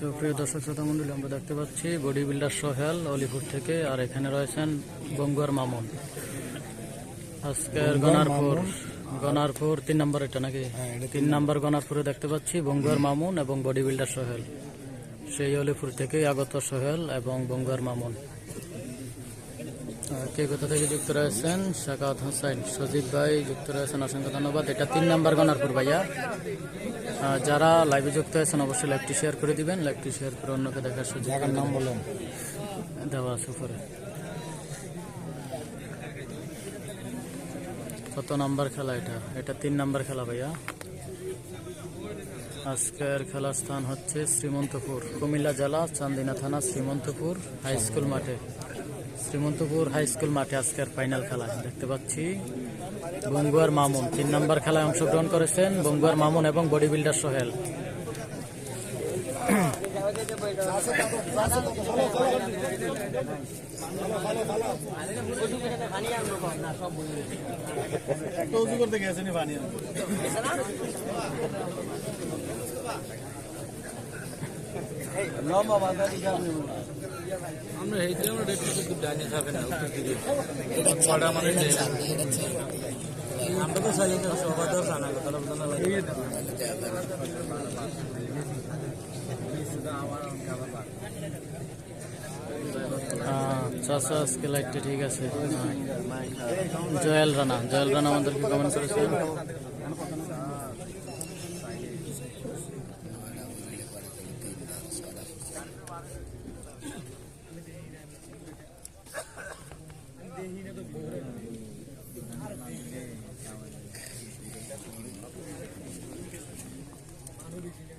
তো প্রিয় দর্শক শ্রোতা মন্ডলী আমরা দেখতে পাচ্ছি বডি বিল্ডার সোহেল অলিপুর থেকে আর এখানে রয়েছেন বঙ্গুয়ার মামুন। আজকের গনারপুর গনারপুর তিন নম্বর এটা নাকি? তিন নম্বর। গনারপুরে দেখতে পাচ্ছি বঙ্গুয়ার মামুন এবং বডি বিল্ডার সোহেল। সেই অলিপুর থেকে আগত সোহেল এবং বঙ্গুয়ার মামুন। আর কে কোথা থেকে যুক্ত রয়েছেন? শাকাত হোসেন সজীব ভাই যুক্ত রয়েছেন। অসংখ্য ধন্যবাদ। এটা তিন নম্বর গনারপুর ভাইয়া। যারা লাইভে যুক্ত হয়েছেন অবশ্যই লাইভটি শেয়ার করে দিবেন। লাইভটি শেয়ার করে অন্যকে দেখার সুযোগ নাম। বলেন। দেওয়া আছে উপরে। কত নাম্বার খেলা এটা? এটা তিন নাম্বার খেলা ভাইয়া। আজকের খেলার স্থান হচ্ছে শ্রীমন্তপুর কুমিল্লা জেলা চান্দিনা থানা শ্রীমন্তপুর হাই স্কুল মাঠে। শ্রীমন্তপুর হাই স্কুল মাঠে আজকের ফাইনাল খেলা। দেখতে পাচ্ছি বঙ্গুয়ার মামুন। তিন নম্বর খেলায় অংশগ্রহণ করেছেন বঙ্গুয়ার মামুন এবং বডি বিল্ডার সোহেল আমরা যে আমরা ডাইনে থাকে না উত্তর দিকে। ছটা মানে আমরা তো সবাই তো জানা কথা আজকে লাইটটা ঠিক আছে? জয়াল রানা জয়াল রানা আমাদেরকে কমেন্ট করেছেন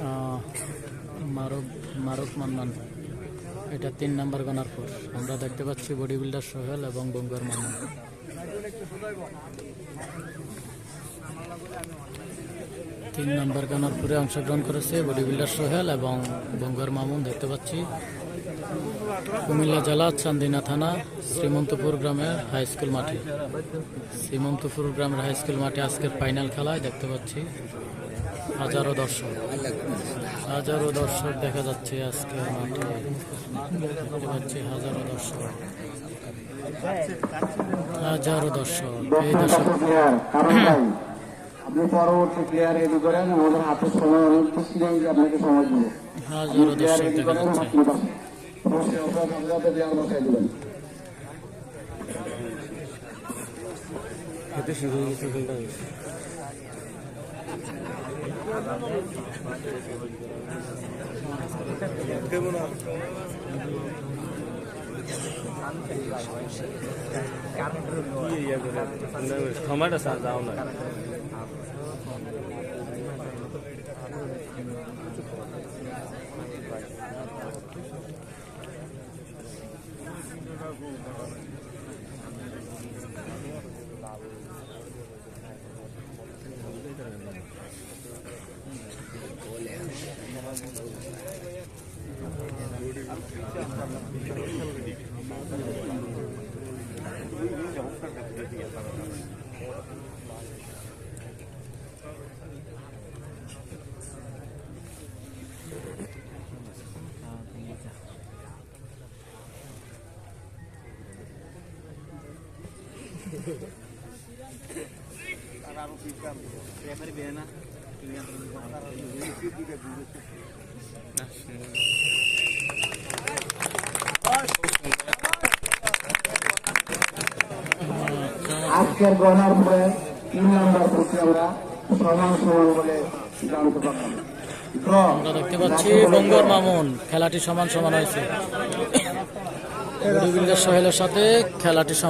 Ah, maruk, maruk, mantan. এটা তিন নাম্বার গনারপুর আমরা দেখতে পাচ্ছি বডি বিল্ডার সোহেল এবং বঙ্গুয়ার মামুন তিন নাম্বার গনারপুরে অংশগ্রহণ করেছে বডি বিল্ডার সোহেল এবং বঙ্গুয়ার মামুন দেখতে পাচ্ছি। কুমিল্লা জেলা, চান্দিনা থানা, শ্রীমন্তপুর গ্রামের হাই স্কুল মাঠে। শ্রীমন্তপুর গ্রামের হাই স্কুল মাঠে আজকের ফাইনাল খেলায় দেখতে পাচ্ছি হাজারো দর্শক। হাজারো দর্শক দেখা যাচ্ছে আজকে মাঠে। দেখতে পাচ্ছি হাজারো দর্শক। হাজারো দর্শক এই দর্শক প্লেয়ার কারণ আপনি পরবর্তী প্লেয়ার রেডি করেন আমাদের হাতে সময় অনেক বেশি নেই আপনাকে সময় দিব। হাজারো দর্শক দেখা যাচ্ছে। আপনি বাস অবশ্যই আপনার Karena aku bisa, saya berbeda. Nah, আজকের গণার পরে তিন নম্বর ফুটে আমরা সমান সমান বলে জানতে পারলাম। আমরা দেখতে পাচ্ছি বঙ্গর মামুন খেলাটি সমান সমান হয়েছে। সোহেলের সাথে খেলাটি সমান